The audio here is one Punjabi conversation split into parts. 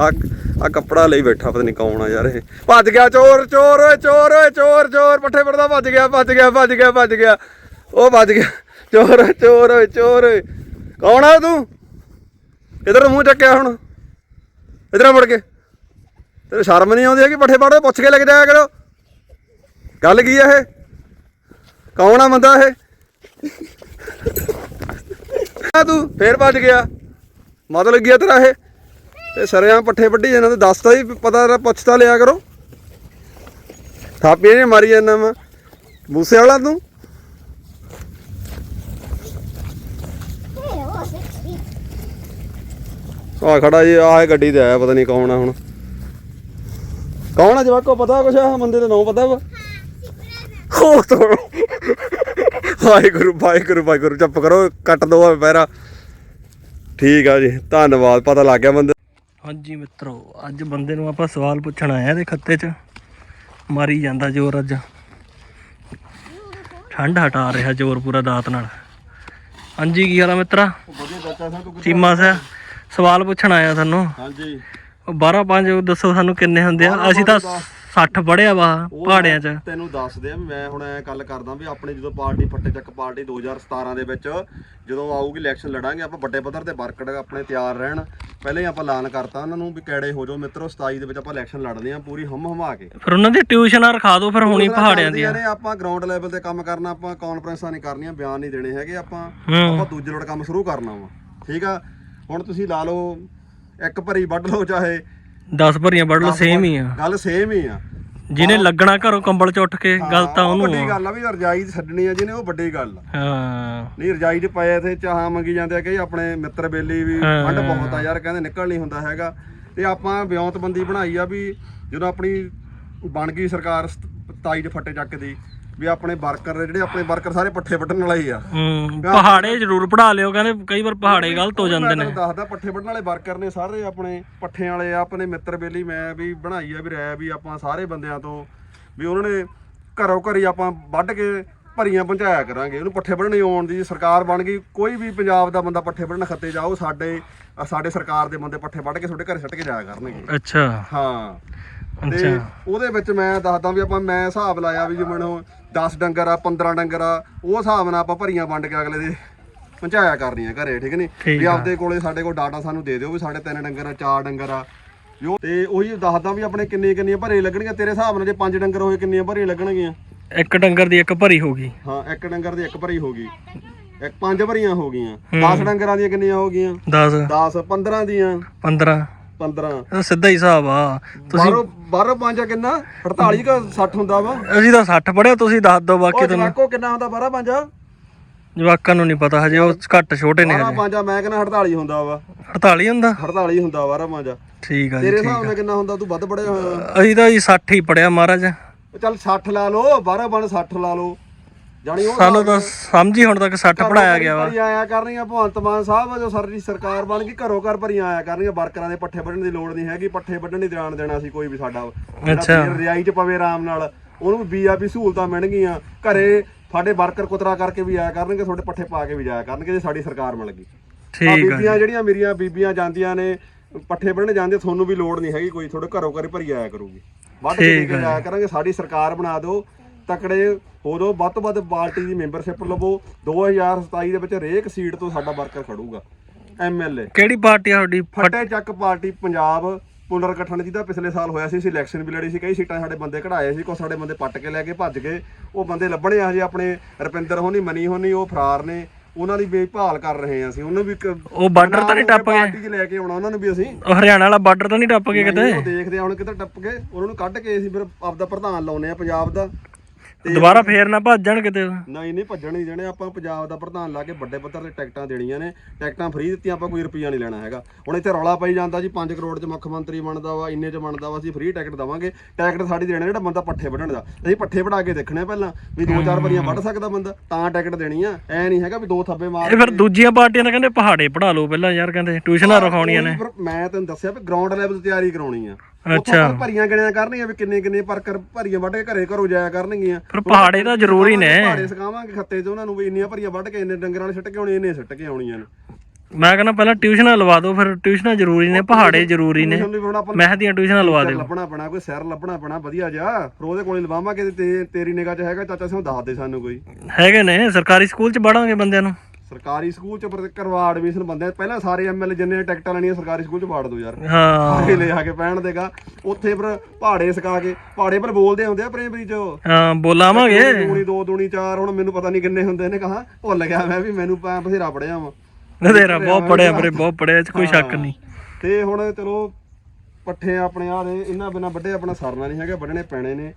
ਆ ਆ ਕੱਪੜਾ ਲਈ ਬੈਠਾ, ਪਤਾ ਨਹੀਂ ਕੌਣ ਆ ਯਾਰ ਇਹ। ਭੱਜ ਗਿਆ ਚੋਰ ਚੋਰ ਓਏ ਚੋਰ ਓਏ, ਚੋਰ ਚੋਰ। ਪੱਠੇ ਪੜਦਾ ਭੱਜ ਗਿਆ ਭੱਜ ਗਿਆ ਭੱਜ ਗਿਆ ਭੱਜ ਗਿਆ। ਉਹ ਭੱਜ ਗਿਆ। ਚੋਰ ਚੋਰ ਓਏ ਚੋਰ ਓਏ। ਕੌਣ ਆ ਤੂੰ? ਇਧਰ ਮੂੰਹ ਚੱਕਿਆ ਹੁਣ? ਇਧਰ ਮੁੜ ਕੇ। ਤੇਰੇ ਸ਼ਰਮ ਨਹੀਂ ਆਉਂਦੀ ਹੈਗੀ? ਪੱਠੇ ਪੜਦੇ ਪੁੱਛ ਕੇ ਲੱਗ ਜਾਇਆ ਕਰੋ। ਗੱਲ ਕੀ ਆ ਇਹ? ਕੌਣ ਆ ਬੰਦਾ ਇਹ? ਆ ਤੂੰ, ਫੇਰ ਭੱਜ ਗਿਆ। ਮਤਲਬ ਗਿਆ ਤੇਰਾ ਇਹ? ਤੇ ਸਰਿਆਂ ਪੱਠੇ ਵੱਢੀ ਇਹਨਾਂ ਦੇ ਦੱਸਦਾ ਹੀ ਪਤਾ ਤਾਂ ਪੁੱਛਤਾ ਲਿਆ ਕਰੋ। ਥਾਪੀਆਂ ਨੇ ਮਾਰੀ ਜਾਂਦਾ ਮੈਂ। ਮੂਸੇ ਵਾਲਾ ਤੂੰ? ਆ ਖੜਾ ਜੀ, ਆਹ ਗੱਡੀ ਤੇ ਆਇਆ, ਪਤਾ ਨਹੀਂ ਕੌਣ ਆ ਹੁਣ। ਕੌਣ ਆ ਜਵਾਕੋ, ਪਤਾ ਕੁਛ? ਆ ਬੰਦੇ ਦਾ ਨਾਮ ਪਤਾ ਵਾ? ਉਹ ਤੋਂ ਵਾਹਿਗੁਰੂ ਵਾਹਿਗੁਰੂ ਵਾਹਿਗੁਰੂ, ਚੁੱਪ ਕਰੋ, ਕੱਟ ਦੋ ਆ ਪੈਰਾ। ਠੀਕ ਆ ਜੀ, ਧੰਨਵਾਦ, ਪਤਾ ਲੱਗ ਗਿਆ ਬੰਦੇ ਹਾਂਜੀ ਮਿੱਤਰੋ ਅੱਜ ਬੰਦੇ ਨੂੰ ਆਪਾਂ ਸਵਾਲ ਪੁੱਛਣ ਆਏ ਆ ਇਹਦੇ ਖੱਤੇ 'ਚ। ਮਾਰੀ ਜਾਂਦਾ ਜ਼ੋਰ ਅੱਜ। ਠੰਡ ਹਟਾ ਰਿਹਾ ਜ਼ੋਰ ਪੂਰਾ ਦਾਤ ਨਾਲ। ਹਾਂਜੀ ਕੀ ਹਾਲ ਆ ਮਿੱਤਰਾ? ਵਧੀਆ ਚੀਮਾ ਸਿਆ ਸਵਾਲ ਪੁੱਛਣ ਆਇਆ ਤੁਹਾਨੂੰ ਹਾਂਜੀ। ਉਹ 12 5 ਦੱਸੋ ਸਾਨੂੰ ਕਿੰਨੇ ਹੁੰਦੇ ਆ। ਅਸੀਂ ਤਾਂ 60 ਪੜਿਆ ਵਾ ਪਹਾੜਿਆਂ 'ਚ। ਤੈਨੂੰ ਦੱਸਦੇ ਆ ਵੀ ਮੈਂ ਹੁਣ ਐ ਗੱਲ ਕਰਦਾ ਵੀ ਆਪਣੇ ਜਦੋਂ ਪਾਰਟੀ ਫੱਟੇ ਚੱਕ ਪਾਰਟੀ 2017 ਦੇ ਵਿੱਚ ਜਦੋਂ ਆਊਗੀ ਇਲੈਕਸ਼ਨ ਲੜਾਂਗੇ ਆਪਾਂ ਵੱਡੇ ਪੱਧਰ ਤੇ ਵਰਕਰ ਆਪਣੇ ਤਿਆਰ ਰਹਿਣ। ਪਹਿਲੇ ਆਪਾਂ ਐਲਾਨ ਕਰਤਾ ਉਹਨਾਂ ਨੂੰ ਵੀ ਕਿਹੜੇ ਹੋ ਜਾਓ ਮਿੱਤਰੋ 27 ਦੇ ਵਿੱਚ ਆਪਾਂ ਇਲੈਕਸ਼ਨ ਲੜਦੇ ਆ ਪੂਰੀ ਹਮ ਹਮਾ ਕੇ। ਫਿਰ ਉਹਨਾਂ ਦੀ ਟਿਊਸ਼ਨਾਂ ਰਖਾ ਦਿਓ ਫਿਰ ਹੁਣੀ ਪਹਾੜਿਆਂ ਦੀਆਂ। ਨੇ ਆਪਾਂ ਗਰਾਊਂਡ ਲੈਵਲ ਤੇ ਕੰਮ ਕਰਨਾ ਆਪਾਂ ਕਾਨਫਰੰਸਾਂ ਨਹੀਂ ਕਰਨੀਆਂ ਬਿਆਨ ਨਹੀਂ ਦੇਣੇ ਹੈਗੇ ਆਪਾਂ। ਆਪਾਂ ਦੂਜੇ ਲੋਟ ਕੰਮ ਸ਼ੁਰੂ ਕਰਨਾ ਵਾ। ਠੀਕ ਆ? ਹੁਣ ਤੁਸੀਂ ਲਾ ਲਓ ਇੱਕ ਭਰੀ ਵੱਢ ਲਓ ਚਾਹੇ 10 ਭਰੀਆਂ ਵੱਢ ਲਓ ਸੇਮ ਹੀ ਆ। ਗੱਲ ਸੇਮ ਹੀ ਆ। ਜਿਹਨੇ ਲੱਗਣਾ ਘਰੋਂ ਕੰਬਲ 'ਚ ਉੱਠ ਕੇ ਗੱਲ ਤਾਂ ਉਹ ਉਹਨੂੰ ਵੱਡੀ ਗੱਲ ਆ ਵੀ ਰਜਾਈ ਛੱਡਣੀ ਆ ਜਿਹਨੇ ਉਹ ਵੱਡੀ ਗੱਲ ਆ। ਹਾਂ। ਨਹੀਂ ਰਜਾਈ 'ਚ ਪਏ ਇੱਥੇ ਚਾਹਾਂ ਮੰਗੀ ਜਾਂਦੇ ਆ ਕਿ ਆਪਣੇ ਮਿੱਤਰ ਬੇਲੀ ਵੀ। ਠੰਡ ਬਹੁਤ ਆ ਯਾਰ ਕਹਿੰਦੇ ਨਿਕਲ ਨਹੀਂ ਹੁੰਦਾ ਹੈਗਾ। ਤੇ ਆਪਾਂ ਵਿਉਂਤਬੰਦੀ ਬਣਾਈ ਆ ਵੀ ਜਦੋਂ ਆਪਣੀ ਬਣ ਗਈ ਸਰਕਾਰ 27 ਚ ਫੱਟੇ ਚੱਕ ਦੀ ਵੀ ਆਪਣੇ ਵਰਕਰ ਜਿਹੜੇ ਆਪਣੇ ਵਰਕਰ ਸਾਰੇ ਪੱਠੇ ਵੱਢਣ ਵਾਲੇ ਹੀ ਆ। ਹੂੰ ਪਹਾੜੇ ਜ਼ਰੂਰ ਪੜਾ ਲਿਓ ਕਹਿੰਦੇ ਕਈ ਵਾਰ ਪਹਾੜੇ ਗਲਤ ਹੋ ਜਾਂਦੇ ਨੇ। ਦੱਸਦਾ ਪੱਠੇ ਵੱਢਣ ਵਾਲੇ ਵਰਕਰ ਨੇ ਸਾਰੇ ਆਪਣੇ ਪੱਠਿਆਂ ਵਾਲੇ ਆ ਆਪਣੇ ਮਿੱਤਰ ਬੇਲੀ ਮੈਂ ਵੀ ਬਣਾਈ ਆ ਵੀ ਰਹਿ ਵੀ ਆਪਾਂ ਸਾਰੇ ਬੰਦਿਆਂ ਤੋਂ ਵੀ ਉਹਨਾਂ ਨੇ ਘਰੋਂ ਘਰੀ ਆਪਾਂ ਵੱਢ ਕੇ ਭਰੀਆਂ ਪਹੁੰਚਾਇਆ ਕਰਾਂਗੇ। ਉਹਨੂੰ ਪੱਠੇ ਵੱਢਣੇ ਆਉਣ ਦੀ ਸਰਕਾਰ ਬਣ ਗਈ ਕੋਈ ਵੀ ਪੰਜਾਬ ਦਾ ਬੰਦਾ ਪੱਠੇ ਵੱਢਣ ਖੱਤੇ ਜਾਓ ਸਾਡੇ ਸਾਡੇ ਸਰਕਾਰ ਦੇ ਬੰਦੇ ਪੱਠੇ ਵੱਢ ਕੇ ਤੁਹਾਡੇ ਘਰੇ ਸੁੱਟ ਕੇ ਜਾਇਆ ਕਰਨਗੇ। ਅੱਛਾ। ਹਾਂ। ਤੇ ਉਹਦੇ ਵਿੱਚ ਮੈਂ ਦੱਸਦਾ ਵੀ ਆਪਾਂ ਮੈਂ ਹਿਸਾਬ ਲਾਇਆ ਵੀ ਜਿਵੇਂ ਹੁਣ 10 ਡੰਗਰ ਆ 15 ਡੰਗਰ ਆ ਉਹ ਹਿਸਾਬ ਨਾਲ ਆਪਾਂ ਭਰੀਆਂ ਵੰਡ ਕੇ ਅਗਲੇ ਦੇ ਪਹੁੰਚਾਇਆ ਕਰਨੀਆਂ ਘਰੇ ਠੀਕ ਨਹੀਂ ਵੀ। ਆਪਦੇ ਕੋਲੇ ਸਾਡੇ ਕੋਲ ਡਾਟਾ ਸਾਨੂੰ ਦੇ ਦਿਓ ਵੀ ਸਾਡੇ ਤਿੰਨ ਡੰਗਰ ਆ ਚਾਰ ਡੰਗਰ ਆ। ਜੋ ਤੇ ਉਹੀ ਦੱਸਦਾ ਵੀ ਆਪਣੇ ਕਿੰਨੇ ਕਿੰਨੀਆਂ ਭਰੇ ਲੱਗਣਗੀਆਂ ਤੇਰੇ ਹਿਸਾਬ ਨਾਲ ਜੇ ਪੰਜ ਡੰਗਰ ਹੋਏ ਕਿੰਨੀਆਂ ਭਰੀਆਂ ਲੱਗਣਗੀਆਂ? ਇੱਕ ਡੰਗਰ ਦੀ ਇੱਕ ਭਰੀ ਹੋ ਗਈ ਹਾਂ ਇੱਕ ਡੰਗਰ ਦੀ ਇੱਕ ਭਰੀ ਹੋ ਗਈ ਇੱਕ ਪੰਜ ਭਰੀਆਂ ਹੋ। ਗਈਆਂ 10 ਡੰਗਰਾਂ ਦੀਆਂ ਕਿੰਨੀਆਂ ਹੋ ਗਈਆਂ 10 10 15 ਦੀਆਂ। 15 15 ਇਹ ਸਿੱਧਾ ਹੀ ਹਿਸਾਬ ਆ। ਤੁਸੀਂ ਬਾਹਰੋਂ ਬਾਹਰੋਂ ਪੰਜ ਕਿੰਨਾ? 48 ਕਾ 60 ਹੁੰਦਾ ਵਾ। ਅਸੀਂ ਤਾਂ 60 ਪੜਿਆ ਤੁਸੀਂ ਦੱਸ ਦਿਓ ਬਾਕੀ ਉਹ ਤੁਹਾਨੂੰ। ਜਵਾਕੋ ਕਿੰਨਾ ਹੁੰਦਾ 12 ਪੰਜ? ਜਵਾਕਾਂ ਨੂੰ ਨਹੀਂ ਪਤਾ ਹਜੇ ਉਹ ਘੱਟ ਛੋਟੇ ਨੇ 12 ਹਜੇ। ਪੰਜ ਮੈਂ ਕਹਿੰਦਾ 48 ਹੁੰਦਾ ਵਾ। 48 ਹੁੰਦਾ? 48 ਹੁੰਦਾ 12 ਪੰਜ। ਠੀਕ ਆ ਜੀ ਤੇਰੇ ਠੀਕ ਹਿਸਾਬ ਨਾਲ ਕਿੰਨਾ ਹੁੰਦਾ? ਤੂੰ ਵੱਧ ਪੜਿਆ ਹੋਇਆ। ਅਸੀਂ ਤਾਂ ਜੀ 60 ਹੀ ਪੜਿਆ ਮਹਾਰਾਜ। ਚੱਲ 60 ਲਾ ਲਓ 12 ਬਣ 60 ਲਾ ਲਓ। ਜਾਣੀ ਉਹ ਸਾਨੂੰ ਤਾਂ ਸਮਝ ਹੀ ਹੁਣ ਤੱਕ 60 ਪੜਾਇਆ ਗਿਆ ਵਾ। ਆਇਆ ਕਰਨੀਆਂ ਭਗਵੰਤ ਮਾਨ ਸਾਹਿਬ ਜੋ ਸਾਡੀ ਸਰਕਾਰ ਬਣ ਗਈ ਘਰੋਂ ਘਰ ਭਰੀਆਂ ਆਇਆ ਕਰਨੀਆਂ ਵਰਕਰਾਂ ਦੇ ਪੱਠੇ ਵੱਢਣ ਦੀ ਲੋੜ ਨਹੀਂ ਹੈਗੀ ਪੱਠੇ ਵੱਢਣ ਦੀ ਦਰਾਂ ਦੇਣਾ ਸੀ ਕੋਈ ਵੀ ਸਾਡਾ। ਅੱਛਾ। ਰਿਆਈ ਚ ਪਵੇ ਆਰਾਮ ਨਾਲ ਉਹਨੂੰ ਬੀਆਪੀ ਸਹੂਲਤਾਂ ਮਿਲਣਗੀਆਂ ਘਰੇ ਸਾਡੇ ਵਰਕਰ ਕੁਤਰਾ ਕਰਕੇ ਵੀ ਆਇਆ ਕਰਨਗੇ ਤੁਹਾਡੇ ਪੱਠੇ ਪਾ ਕੇ ਵੀ ਜਾਇਆ ਕਰਨਗੇ ਜੇ ਸਾਡੀ ਸਰਕਾਰ ਬਣ ਗਈ। ਠੀਕ ਆ ਬੀਬੀਆਂ ਜਿਹੜੀਆਂ ਮੇਰੀਆਂ ਬੀਬੀਆਂ ਜਾਂਦੀਆਂ ਨੇ ਪੱਠੇ ਬੰਨਣ ਜਾਂਦੇ ਤੁਹਾਨੂੰ ਵੀ ਲੋੜ ਨਹੀਂ ਹੈਗੀ ਕੋਈ ਤੁਹਾਡੇ ਘਰੋਂ ਘਰੇ ਭਰੀ ਆਇਆ ਕਰੂਗੀ। ਵੱਧ ਕੇ ਜਾਇਆ ਕਰਾਂਗੇ ਸਾਡੀ ਸਰਕਾਰ ਬਣਾ ਦਿਓ ਤਕੜੇ ਹੋ ਜਾਓ ਵੱਧ ਤੋਂ ਵੱਧ ਪਾਰਟੀ ਦੀ ਮੈਂਬਰਸ਼ਿਪ ਲਵੋ। 2027 ਦੇ ਵਿੱਚ ਹਰੇਕ ਸੀਟ ਤੋਂ ਸਾਡਾ ਵਰਕਰ ਖੜੂਗਾ ਐਮਐਲਏ ਕਿਹੜੀ ਪਾਰਟੀ ਆ ਤੁਹਾਡੀ? ਫੱਟੇ ਚੱਕ ਪਾਰਟੀ ਪੰਜਾਬ ਪੁਨਰ ਗਠਨ ਜਿਹਦਾ ਪਿਛਲੇ ਸਾਲ ਹੋਇਆ ਸੀ ਅਸੀਂ ਇਲੈਕਸ਼ਨ ਵੀ ਲੜੀ ਸੀ ਕਈ ਸੀਟਾਂ ਸਾਡੇ ਬੰਦੇ ਕਢਾਏ ਸੀ ਕੋ ਸਾਡੇ ਬੰਦੇ ਪੱਟ ਕੇ ਲੈ ਕੇ ਭੱਜ ਗਏ। ਉਹ ਬੰਦੇ ਲੱਭਣੇ ਆ ਹਜੇ ਆਪਣੇ ਰੁਪਿੰਦਰ ਹੋਣੀ ਮਨੀ ਹੋਣੀ ਉਹ ਫਰਾਰ ਨੇ ਉਹਨਾਂ ਦੀ ਵੀ ਭਾਲ ਕਰ ਰਹੇ ਹਾਂ ਅਸੀਂ। ਉਹਨੂੰ ਵੀ ਉਹ ਬਾਰਡਰ ਤਾਂ ਨਹੀਂ ਟੱਪ ਗਏ? ਪਾਰਟੀ 'ਚ ਲੈ ਕੇ ਆਉਣਾ ਉਹਨਾਂ ਨੂੰ ਵੀ ਅਸੀਂ। ਉਹ ਹਰਿਆਣਾ ਵਾਲਾ ਬਾਰਡਰ ਤਾਂ ਨਹੀਂ ਟੱਪ ਗਏ ਕਿਤੇ? ਉਹ ਦੇਖਦੇ ਆ ਹੁਣ ਕਿੱਧਰ ਟੱਪ ਗਏ। ਉਹਨਾਂ ਨੂੰ ਕੱਢ ਕੇ ਅਸੀਂ ਫਿਰ ਆਪਦਾ ਪ੍ਰਧਾਨ ਲਾਉਨੇ ਆ ਪੰਜਾਬ ਦਾ। ਦੁਬਾਰਾ ਫੇਰ ਨਾ ਭੱਜ ਜਾਣ ਕਿਤੇ। ਨਹੀਂ ਨਹੀਂ ਭੱਜਣ ਨਹੀਂ ਦੇਣੇ। ਆਪਾਂ ਪੰਜਾਬ ਦਾ ਪ੍ਰਧਾਨ ਲਾ ਕੇ ਵੱਡੇ ਪੱਧਰ ਤੇ ਟਿਕਟਾਂ ਦੇਣੀਆਂ ਨੇ। ਟਿਕਟਾਂ ਫ੍ਰੀ ਦਿੱਤੀਆਂ ਆਪਾਂ ਕੋਈ ਰੁਪਈਆ ਨਹੀਂ ਲੈਣਾ ਹੈਗਾ। ਹੁਣ ਇੱਥੇ ਰੌਲਾ ਪਈ ਜਾਂਦਾ ਜੀ 5 ਕਰੋੜ ਚ ਮੁੱਖ ਮੰਤਰੀ ਬਣਦਾ ਵਾ ਇੰਨੇ ਚ ਬਣਦਾ ਵਾ ਅਸੀਂ ਫ੍ਰੀ ਟਿਕਟ ਦਵਾਂਗੇ। ਟਿਕਟ ਸਾਡੀ ਦੇਣਾ ਜਿਹੜਾ ਬੰਦਾ ਪੱਠੇ ਵੱਢਣ ਦਾ। ਅਸੀਂ ਪੱਠੇ ਵੜਾ ਕੇ ਦੇਖਣੇ ਪਹਿਲਾਂ ਵੀ ਦੋ ਚਾਰ ਭਰੀਆਂ ਵੱਢ ਸਕਦਾ ਬੰਦਾ ਤਾਂ ਟਿਕਟ ਦੇਣੀ ਆ। ਐ ਨਹੀਂ ਹੈਗਾ ਵੀ ਦੋ ਥੱਬੇ ਮਾਰ ਇਹ ਫਿਰ ਦੂਜੀਆਂ ਪਾਰਟੀਆਂ ਤਾਂ ਕਹਿੰਦੇ ਪਹਾੜੇ ਪੜਾ ਲਓ ਪਹਿਲਾਂ ਯਾਰ ਕਹਿੰਦੇ ਟਿਊਸ਼ਨਾਂ ਰਖਾਉਣੀਆਂ ਨੇ। ਮੈਂ ਤੈਨੂੰ ਦੱਸਿਆ ਵੀ ਗਰਾਊਂਡ ਲੈਵਲ ਤੇ ਤਿਆਰੀ ਕਰਾਉਣੀ ਆ। ਅੱਛਾ। ਉੱਥੋਂ ਭਰੀਆਂ ਗਿਣਿਆ ਕਰਨੀਆਂ ਵੀ ਕਿੰਨੇ ਕਿੰਨੇ ਪਰਕਰ ਭਰੀਆਂ ਵੱਢ ਕੇ ਘਰੇ ਘਰੋਂ ਜਾਇਆ ਕਰਨਗੀਆਂ। ਫਿਰ ਪਹਾੜੇ ਤਾਂ ਜ਼ਰੂਰੀ ਨੇ। ਪਹਾੜੇ ਸਕਾਵਾਂਗੇ ਖੱਤੇ 'ਚ ਉਹਨਾਂ ਨੂੰ ਵੀ ਇੰਨੀਆਂ ਭਰੀਆਂ ਵੱਢ ਕੇ ਇੰਨੇ ਡੰਗਰਾਂ ਨਾਲ ਸਿੱਟ ਕੇ ਆਉਣੀ ਇੰਨੇ ਸਿੱਟ ਕੇ ਆਉਣੀਆਂ ਨੇ। ਮੈਂ ਕਹਿੰਦਾ ਪਹਿਲਾਂ ਟਿਊਸ਼ਨਾਂ ਲਵਾ ਦਿਓ ਫਿਰ ਟਿਊਸ਼ਨਾਂ ਜ਼ਰੂਰੀ ਨੇ ਪਹਾੜੇ ਜ਼ਰੂਰੀ ਨੇ। ਟਿਊਸ਼ਨ ਲਈ ਹੁਣ ਆਪਾਂ ਨੂੰ ਮਹਿ ਦੀਆਂ ਟਿਊਸ਼ਨਾਂ ਲਵਾ ਦਿਓ। ਲੱਭਣਾ ਪੈਣਾ ਕੋਈ ਸੈਰ ਲੱਭਣਾ ਪੈਣਾ ਵਧੀਆ ਜਿਹਾ। ਫਿਰ ਉਹਦੇ ਕੋਲੇ ਲਵਾਵਾਂਗੇ ਤੇ ਤੇਰੀ ਨਿਗਾਹ 'ਚ ਹੈਗਾ ਚਾਚਾ ਸਿੰਘ ਦੱਸ ਦੇ ਸਾਨੂੰ ਕੋਈ। ਹੈਗੇ ਨੇ ਸਰਕਾਰੀ ਸਕੂਲ ਚ ਪੜਾਂਗੇ ਬੰਦਿਆਂ ਨੂੰ। ਸਰਕਾਰੀ ਸਕੂਲ 'ਚ ਪਰ ਕਰਵਾ ਐਡਮਿਸ਼ਨ ਬੰਦੇ ਪਹਿਲਾਂ ਸਾਰੇ ਐਮਐਲਏ ਜਿੰਨੇ ਟਿਕਟਾਂ ਲੈਣੀਆਂ ਸਰਕਾਰੀ ਸਕੂਲ 'ਚ ਬਾੜ ਦਿਓ ਯਾਰ। ਹਾਂ। ਸਾਰੇ ਲੈ ਆ ਕੇ ਪੈਣ ਦੇਗਾ। ਉੱਥੇ ਪਰ ਪਹਾੜੇ ਸਕਾ ਕੇ ਪਹਾੜੇ ਪਰ ਬੋਲਦੇ ਹੁੰਦੇ ਆ ਪ੍ਰਾਇਮਰੀ 'ਚ ਹਾਂ ਬੋਲਾਵਾਂਗੇ। ਦੂਣੀ ਦੋ ਦੂਣੀ ਚਾਰ ਹੁਣ ਮੈਨੂੰ ਪਤਾ ਨਹੀਂ ਕਿੰਨੇ ਹੁੰਦੇ ਨੇ ਕਹਾ ਭੁੱਲ ਗਿਆ ਮੈਂ ਵੀ ਮੈਨੂੰ ਪਾ ਬਥੇਰਾ ਪੜਿਆ ਵਾਂ। ਤੇਰਾ ਬਹੁਤ ਪੜਿਆ ਵੀਰੇ ਬਹੁਤ ਪੜਿਆ ਇਹ ਚ ਕੋਈ ਸ਼ੱਕ ਨਹੀਂ। ਤੇ ਹੁਣ ਚਲੋ ਪੱਠੇ ਆਪਣੇ ਆ ਦੇ ਇਹਨਾਂ ਬਿਨਾ ਵੱਡੇ ਆਪਣਾ ਸਰਨਾ ਨਹੀਂ ਹੈਗਾ ਵੱਢਣੇ ਪੈਣੇ ਨੇ।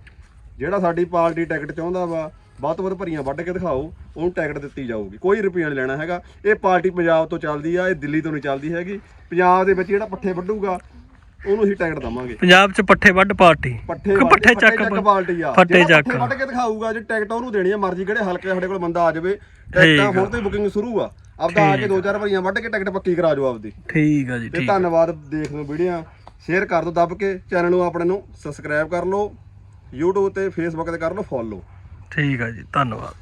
ਜਿਹੜਾ ਸਾਡੀ ਪਾਰਟੀ ਟਿਕਟ ਚਾਹੁੰਦਾ ਵਾ ਵੱਧ ਤੋਂ ਵੱਧ ਭਰੀਆਂ ਵੱਢ ਕੇ ਦਿਖਾਓ ਉਹਨੂੰ ਟਿਕਟ ਦਿੱਤੀ ਜਾਊਗੀ। ਕੋਈ ਰੁਪਈਆ ਨਹੀਂ ਲੈਣਾ ਹੈਗਾ। ਇਹ ਪਾਰਟੀ ਪੰਜਾਬ ਤੋਂ ਚੱਲਦੀ ਆ ਇਹ ਦਿੱਲੀ ਤੋਂ ਨਹੀਂ ਚੱਲਦੀ ਹੈਗੀ। ਪੰਜਾਬ ਦੇ ਵਿੱਚ ਜਿਹੜਾ ਪੱਠੇ ਵੱਢੂਗਾ ਉਹਨੂੰ ਅਸੀਂ ਟਿਕਟ ਦਵਾਂਗੇ। ਪੰਜਾਬ ਚ ਪੱਠੇ ਵੱਢ ਪਾਰਟੀ। ਪੱਠੇ ਪੱਠੇ ਚੱਕ ਪਾਰਟੀ ਆ। ਪੱਠੇ ਚੱਕ। ਵੱਢ ਕੇ ਦਿਖਾਊਗਾ ਜੇ ਟਿਕਟ ਉਹਨੂੰ ਦੇਣੀ ਆ ਮਰਜ਼ੀ ਕਿਹੜੇ ਹਲਕੇ ਸਾਡੇ ਕੋਲ ਬੰਦਾ ਆ ਜਾਵੇ। ਟਿਕਟਾਂ ਹੁਣ ਤੋਂ ਹੀ ਬੁਕਿੰਗ ਸ਼ੁਰੂ ਆ। ਆਪਦਾ ਆ ਕੇ ਦੋ ਚਾਰ ਭਰੀਆਂ ਵੱਢ ਕੇ ਟਿਕਟ ਪੱਕੀ ਕਰਾ ਜਾਓ ਆਪਦੀ। ਠੀਕ ਆ ਜੀ ਤੇ ਠੀਕ ਧੰਨਵਾਦ ਦੇਖ ਲਓ ਵੀਡੀਓ। ਸ਼ੇਅਰ ਕਰ ਦਿਓ ਦੱਬ ਕੇ। ਚੈਨਲ ਨੂੰ ਆਪਣੇ ਨੂੰ ਸਬਸਕ੍ਰਾਈਬ ਕਰ ਲਓ। YouTube ਤੇ Facebook ਤੇ ਕਰ ਲਓ ਫੋਲੋ ਠੀਕ ਆ ਜੀ ਧੰਨਵਾਦ।